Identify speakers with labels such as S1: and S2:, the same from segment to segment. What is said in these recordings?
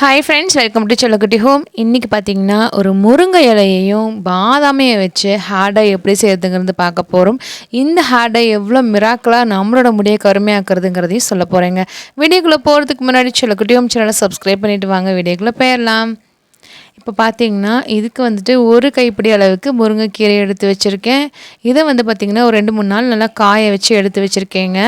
S1: Hi friends welcome to Sollakutty home இன்றைக்கி பார்த்தீங்கன்னா ஒரு முருங்கை இலையையும் பாதாமையை வச்சு ஹேடை எப்படி செய்யறதுங்கிறது பார்க்க போகிறோம் இந்த ஹேடை எவ்வளோ மிராக்கலாக நம்மளோட முடியை கருமையாக்குறதுங்கிறதையும் சொல்ல போகிறேங்க வீடியோக்குள்ளே போகிறதுக்கு முன்னாடி சொல்லக்குட்டி ஹோம் சேனலை சப்ஸ்கிரைப் பண்ணிவிட்டு வாங்க. வீடியோக்குள்ளே போயிடலாம். இப்போ பார்த்தீங்கன்னா இதுக்கு வந்துட்டு ஒரு கைப்பிடி அளவுக்கு முருங்கைக்கீரை எடுத்து வச்சுருக்கேன். இதை வந்து பார்த்திங்கன்னா ஒரு ரெண்டு மூணு நாள் நல்லா காய வச்சு எடுத்து வச்சுருக்கேங்க.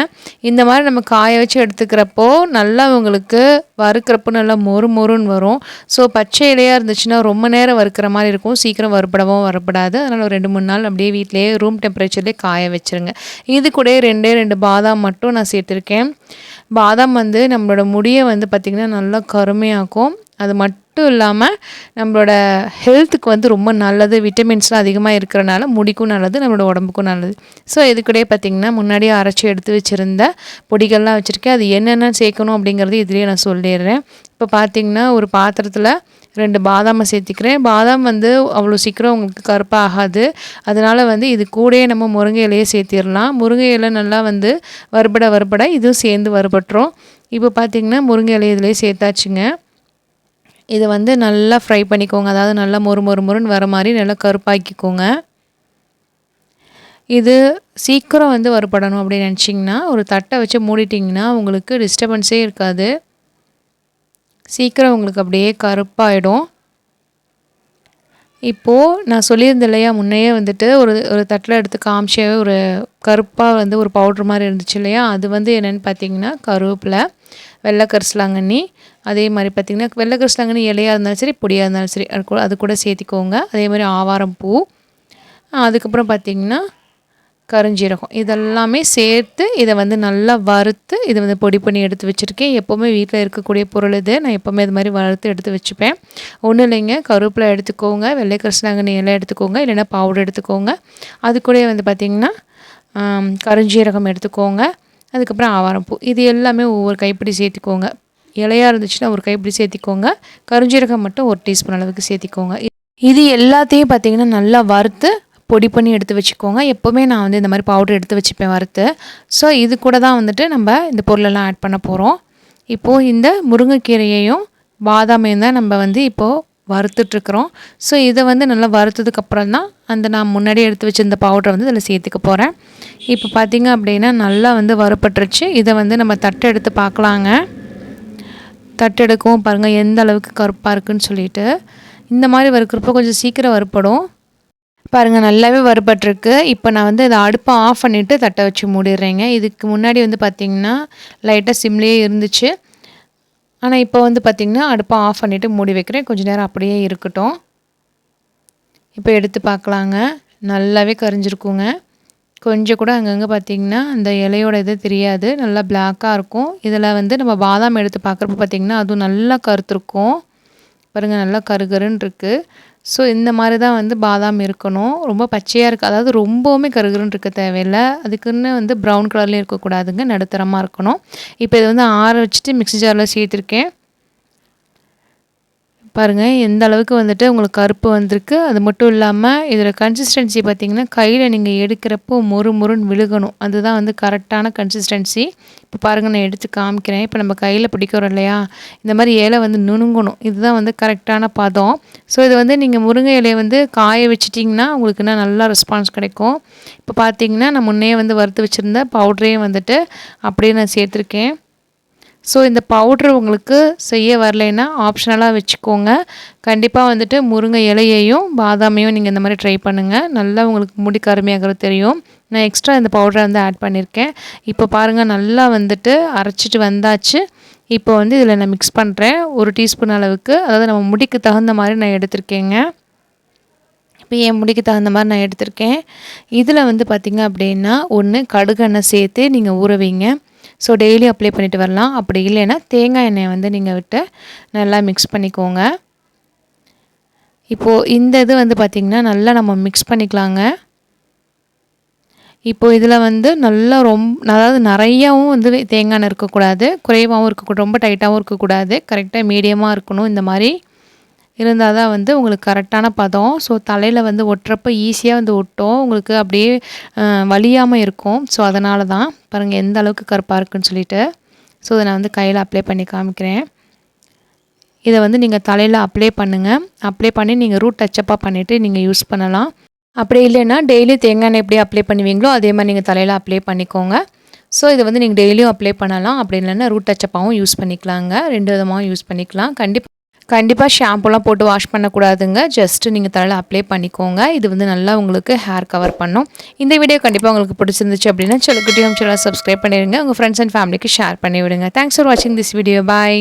S1: இந்த மாதிரி நம்ம காய வச்சு எடுத்துக்கிறப்போ நல்லா உங்களுக்கு வறுக்கிறப்போ நல்லா மொறு மொறுன்னு வரும். ஸோ பச்சை இலையாக இருந்துச்சுன்னா ரொம்ப நேரம் வறுக்கிற மாதிரி இருக்கும். சீக்கிரம் வறுப்படவும் வரப்படாது அதனால் ஒரு ரெண்டு மூணு நாள் அப்படியே வீட்டிலேயே ரூம் டெம்பரேச்சர்லேயே காய வச்சுருங்க. இது கூட ரெண்டே ரெண்டு பாதாம் மட்டும் நான் சேர்த்துருக்கேன். பாதாம் வந்து நம்மளோட முடியை வந்து பார்த்திங்கன்னா நல்லா கருமையாக்கும். அது மட்டும் இல்லாமல் நம்மளோட ஹெல்த்துக்கு வந்து ரொம்ப நல்லது விட்டமின்ஸ்லாம் அதிகமாக இருக்கிறனால முடிக்கும் நல்லது நம்மளோட உடம்புக்கும் நல்லது. ஸோ இதுக்கூடயே பார்த்திங்கன்னா முன்னாடியே அரைச்சி எடுத்து வச்சுருந்த பொடிகள்லாம் வச்சுருக்கேன். அது என்னென்ன சேர்க்கணும் அப்படிங்கிறது இதுலேயே நான் சொல்லிடுறேன். இப்போ பார்த்திங்கன்னா ஒரு பாத்திரத்தில் ரெண்டு பாதாமை சேர்த்திக்கிறேன். பாதாம் வந்து அவ்வளோ சீக்கிரம் உங்களுக்கு கருப்பாக ஆகாது அதனால் வந்து இது கூடயே நம்ம முருங்கை இலையை சேர்த்திடலாம். முருங்கை இலை நல்லா வந்து வறுபட வறுபட இதுவும் சேர்ந்து வறுபட்டுரும். இப்போ பார்த்திங்கன்னா முருங்கை இலை இதிலே சேர்த்தாச்சுங்க. இதை வந்து நல்லா ஃப்ரை பண்ணிக்கோங்க. அதாவது நல்லா மொறு மொறு மொறுன்னு வர மாதிரி நல்லா கருப்பாக்கிக்கோங்க. இது சீக்கிரம் வந்து வறுபடணும் அப்படின்னு நினச்சிங்கன்னா ஒரு தட்டை வச்சு மூடிட்டிங்கன்னா உங்களுக்கு டிஸ்டர்பன்ஸே இருக்காது. சீக்கிரம் உங்களுக்கு அப்படியே கருப்பாயிடும். இப்போது நான் சொல்லியிருந்தேன் இல்லையா முன்னையே வந்துட்டு ஒரு ஒரு தட்டில் எடுத்து காமிச்சே ஒரு கருப்பாக வந்து ஒரு பவுட்ரு மாதிரி இருந்துச்சு இல்லையா அது வந்து என்னென்னு பார்த்தீங்கன்னா கருவேப்பிலை வெள்ளை கரிசலாங்கண்ணி அதே மாதிரி பார்த்திங்கன்னா வெள்ளை கரிசலாங்கண்ணி இலையாக இருந்தாலும் சரி பொடியாக இருந்தாலும் சரி அது கூட அது கூட சேர்த்திக்கோங்க. அதே மாதிரி ஆவாரம் பூ. அதுக்கப்புறம் பார்த்திங்கன்னா கருஞ்சீரகம். இதெல்லாமே சேர்த்து இதை வந்து நல்லா வறுத்து இதை வந்து பொடி பண்ணி எடுத்து வச்சுருக்கேன். எப்போவுமே வீட்டில் இருக்கக்கூடிய பொருள் இது. நான் எப்போவுமே இது மாதிரி வறுத்து எடுத்து வச்சுப்பேன். ஒன்றும் இல்லைங்க. கருவேப்பிலை எடுத்துக்கோங்க. வெள்ளை கிருஷ்ணாங்கண்ணி எல்லாம் எடுத்துக்கோங்க. இல்லைன்னா பவுடர் எடுத்துக்கோங்க. அது கூட வந்து பார்த்திங்கன்னா கருஞ்சீரகம் எடுத்துக்கோங்க. அதுக்கப்புறம் ஆவாரம்பூ இது எல்லாமே ஒவ்வொரு கைப்பிடி சேர்த்துக்கோங்க. இலையாக இருந்துச்சுன்னா ஒரு கைப்பிடி சேர்த்திக்கோங்க. கருஞ்சீரகம் மட்டும் ஒரு டீஸ்பூன் அளவுக்கு சேர்த்திக்கோங்க. இது எல்லாத்தையும் பார்த்திங்கன்னா நல்லா வறுத்து பொடி பண்ணி எடுத்து வச்சுக்கோங்க. எப்போவுமே நான் வந்து இந்த மாதிரி பவுடர் எடுத்து வச்சுப்பேன் வறுத்து. ஸோ இது கூட தான் வந்துட்டு நம்ம இந்த பொருளெல்லாம் ஆட் பண்ண போகிறோம் இப்போது இந்த முருங்கைக்கீரையையும் பாதாமையும் தான் நம்ம வந்து இப்போது வறுத்துட்ருக்குறோம் ஸோ இதை வந்து நல்லா வறுத்ததுக்கப்புறம் தான் அந்த நான் முன்னாடி எடுத்து வச்சுருந்த பவுடரை வந்து இதில் சேர்த்துக்க போகிறேன் இப்போ பார்த்திங்க அப்படின்னா நல்லா வந்து வறுப்பட்டுருச்சு இதை வந்து நம்ம தட்டு எடுத்து பார்க்கலாங்க தட்டு எடுக்கவும் பாருங்கள் எந்த அளவுக்கு கருப்பாக இருக்குதுன்னு சொல்லிட்டு. இந்த மாதிரி வறுக்கிறப்போ கொஞ்சம் சீக்கிரம் வறுப்படும் பாருங்கள் நல்லாவே வறுபட்டிருக்கு. இப்போ நான் வந்து இதை அடுப்பை ஆஃப் பண்ணிவிட்டு தட்டை வச்சு மூடிடுறேங்க. இதுக்கு முன்னாடி வந்து பார்த்திங்கன்னா லைட்டாக சிம்லேயே இருந்துச்சு. ஆனால் இப்போ வந்து பார்த்திங்கன்னா அடுப்பை ஆஃப் பண்ணிவிட்டு மூடி வைக்கிறேன். கொஞ்சம் நேரம் அப்படியே இருக்கட்டும். இப்போ எடுத்து பார்க்கலாங்க. நல்லாவே கரிஞ்சிருக்குங்க. கொஞ்சம் கூட அங்கங்கே பார்த்திங்கன்னா அந்த இலையோட இது தெரியாது. நல்லா பிளாக்காக இருக்கும். இதில் வந்து நம்ம பாதாம் எடுத்து பார்க்குறப்ப பார்த்திங்கன்னா அதுவும் நல்லா கருத்துருக்கும். பாருங்கள் நல்லா கருகருன்னு இருக்குது ஸோ இந்த மாதிரி தான் வந்து பாதாம் இருக்கணும். ரொம்ப பச்சையாக இருக்குது அதாவது ரொம்பவுமே கருகருன்னு இருக்க தேவையில்லை. அதுக்குன்னு வந்து ப்ரௌன் கலர்லேயும் இருக்கக்கூடாதுங்க. நடுத்தரமாக இருக்கணும். இப்போ இதை வந்து ஆற வச்சுட்டு மிக்ஸி ஜாரில் சேர்த்துருக்கேன். பாருங்கள் எந்த அளவுக்கு வந்துட்டு உங்களுக்கு கருப்பு வந்திருக்கு. அது மட்டும் இல்லாமல் இதில் கன்சிஸ்டன்சி பார்த்திங்கன்னா கையில் நீங்கள் எடுக்கிறப்போ மொறு மொறுன்னு விழுகணும். அதுதான் வந்து கரெக்டான கன்சிஸ்டன்சி இப்போ பாருங்கள் நான் எடுத்து காமிக்கிறேன். இப்போ நம்ம கையில் பிடிக்கிறோம் இல்லையா? இந்த மாதிரி இலை வந்து நுணுங்கணும். இதுதான் வந்து கரெக்டான பதம். ஸோ இது வந்து நீங்கள் முருங்கை இலையை வந்து காய வச்சிட்டிங்கன்னா உங்களுக்கு இன்னும் நல்லா ரெஸ்பான்ஸ் கிடைக்கும். இப்போ பார்த்தீங்கன்னா நான் முன்னே வந்து வறுத்து வச்சுருந்த பவுடரையும் வந்துட்டு அப்படியே நான் சேர்த்துருக்கேன். ஸோ இந்த பவுட்ரு உங்களுக்கு செய்ய வரலைன்னா ஆப்ஷனலாக வச்சுக்கோங்க. கண்டிப்பாக வந்துட்டு முருங்கை இலையையும் பாதாமையும் நீங்கள் இந்த மாதிரி ட்ரை பண்ணுங்கள் நல்லா உங்களுக்கு முடி கருமையாகிறது தெரியும். நான் எக்ஸ்ட்ரா இந்த பவுடரை வந்து ஆட் பண்ணியிருக்கேன் இப்போ பாருங்கள் நல்லா வந்துட்டு அரைச்சிட்டு வந்தாச்சு. இப்போ வந்து இதில் நான் மிக்ஸ் பண்ணுறேன் ஒரு டீஸ்பூன் அளவுக்கு. அதாவது நம்ம முடிக்கு தகுந்த மாதிரி நான் எடுத்திருக்கேங்க. இப்போ என் முடிக்கு தகுந்த மாதிரி நான் எடுத்திருக்கேன். இதில் வந்து பார்த்திங்க அப்படின்னா ஒன்று கடுகெண்ணெய் சேர்த்து நீங்கள் ஊற வைங்க. ஸோ டெய்லி அப்ளை பண்ணிவிட்டு வரலாம். அப்படி இல்லைன்னா தேங்காய் எண்ணெயை வந்து நீங்கள் விட்டு நல்லா மிக்ஸ் பண்ணிக்கோங்க. இப்போது இந்த இது வந்து பார்த்திங்கன்னா நல்லா நம்ம மிக்ஸ் பண்ணிக்கலாங்க. இப்போது இதில் வந்து நல்லா ரொம்ப அதாவது நிறையாவும் வந்து தேங்காய் எண்ணெய் இருக்கக்கூடாது. குறைவாகவும் இருக்கக்கூடாது ரொம்ப டைட்டாகவும் இருக்கக்கூடாது. கரெக்டாக மீடியமாக இருக்கணும் இந்த மாதிரி. இருந்தால் தான் வந்து உங்களுக்கு கரெக்டான பதம். ஸோ தலையில் வந்து ஒட்டுறப்ப ஈஸியாக வந்து ஒட்டும். உங்களுக்கு அப்படியே வலியாமல் இருக்கும். ஸோ அதனால தான் பாருங்கள் எந்த அளவுக்கு கருப்பாக இருக்குன்னு சொல்லிட்டு. ஸோ இதை நான் வந்து கையில் அப்ளை பண்ணி காமிக்கிறேன். இதை வந்து நீங்கள் தலையில் அப்ளை பண்ணுங்கள் அப்ளை பண்ணி நீங்கள் ரூட் டச்சப்பாக பண்ணிவிட்டு நீங்கள் யூஸ் பண்ணலாம். அப்படி இல்லைன்னா டெய்லி தேங்காய் எண்ணெய் எப்படி அப்ளை பண்ணுவீங்களோ அதே மாதிரி நீங்கள் தலையில் அப்ளை பண்ணிக்கோங்க. ஸோ இதை வந்து நீங்கள் டெய்லியும் அப்ளை பண்ணலாம். அப்படி இல்லைன்னா ரூட் டச்சப்பாகவும் யூஸ் பண்ணிக்கலாங்க. ரெண்டு விதமாகவும் யூஸ் பண்ணிக்கலாம். கண்டிப்பாக கண்டிப்பாக ஷாம்புலாம் போட்டு வாஷ் பண்ணக்கூடாதுங்க. ஜஸ்ட்டு நீங்கள் தலையில் அப்ளை பண்ணிக்கோங்க. இது வந்து நல்லா உங்களுக்கு ஹேர் கவர் பண்ணும். இந்த வீடியோ கண்டிப்பாக உங்களுக்கு பிடிச்சிருந்துச்சு அப்படின்னா செல்லுக்குட்டியும் சேனல் சப்ஸ்கிரைப் பண்ணிடுங்க. உங்கள் ஃப்ரெண்ட்ஸ் அண்ட் ஃபேமிலிக்கு ஷேர் பண்ணி விடுங்க தேங்க்ஸ் ஃபார் வாட்சிங் திஸ் வீடியோ பாய்